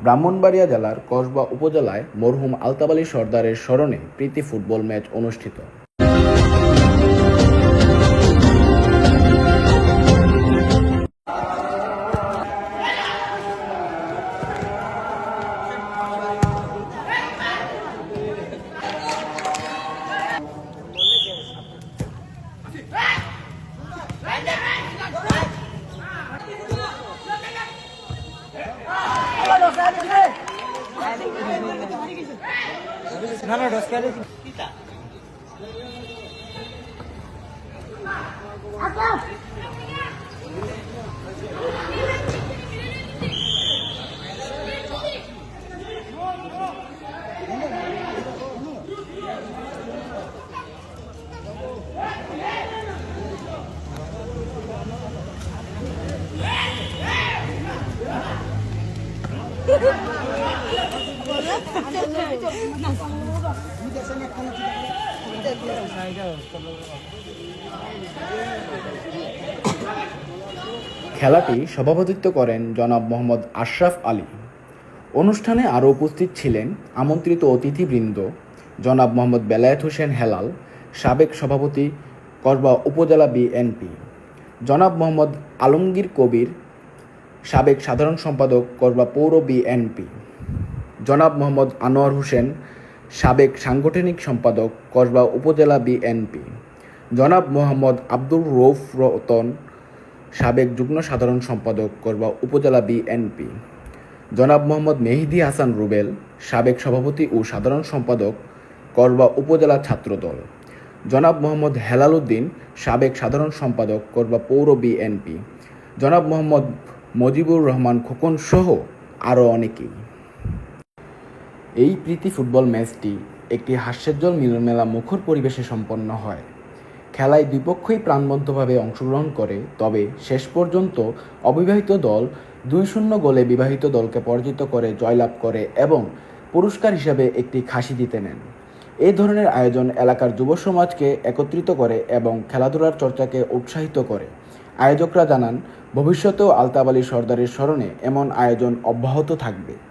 ব্রাহ্মণবাড়িয়া জেলার কসবা উপজেলায় মরহুম আলতাব আলী সর্দারের স্মরণে প্রীতি ফুটবল ম্যাচ অনুষ্ঠিত না না খেলাটি সভাপতিত্ব করেন জনাব মোহাম্মদ আশরাফ আলী। অনুষ্ঠানে আরও উপস্থিত ছিলেন আমন্ত্রিত অতিথিবৃন্দ জনাব মোহাম্মদ বেলায়েত হোসেন হেলাল, সাবেক সভাপতি, করবা উপজেলা বিএনপি। জনাব মোহাম্মদ আলমগীর কবির সাবেক সাধারণ সম্পাদক করবা পৌর বিএনপি জনাব মোহাম্মদ আনোয়ার হোসেন, সাবেক সাংগঠনিক সম্পাদক কসবা উপজেলা বিএনপি জনাব মোহাম্মদ আব্দুর রৌফ রতন, সাবেক যুগ্ম সাধারণ সম্পাদক করবা উপজেলা বিএনপি জনাব মোহাম্মদ মেহিদি হাসান রুবেল, সাবেক সভাপতি ও সাধারণ সম্পাদক করবা উপজেলা ছাত্রদল। জনাব মোহাম্মদ হেলাল উদ্দিন, সাবেক সাধারণ সম্পাদক করবা পৌর বিএনপি জনাব মোহাম্মদ মজিবুর রহমান খোকন সহ আরও অনেকেই। এই প্রীতি ফুটবল ম্যাচটি একটি হাস্যোজ্জ্বল মিলনমেলা মুখর পরিবেশে সম্পন্ন হয়। খেলায় দুই পক্ষই প্রাণবন্তভাবে অংশগ্রহণ করে, তবে শেষ পর্যন্ত অবিবাহিত দল দুই শূন্য গোলে বিবাহিত দলকে পরাজিত করে জয়লাভ করে এবং পুরস্কার হিসাবে একটি খাসি দিতে নেন। এই ধরনের আয়োজন এলাকার যুব সমাজকে একত্রিত করে এবং খেলাধুলার চর্চাকে উৎসাহিত করে। আয়োজকরা জানান ভবিষ্যতেও আলতাবালি আলী সর্দারের স্মরণে এমন আয়োজন অব্যাহত থাকবে।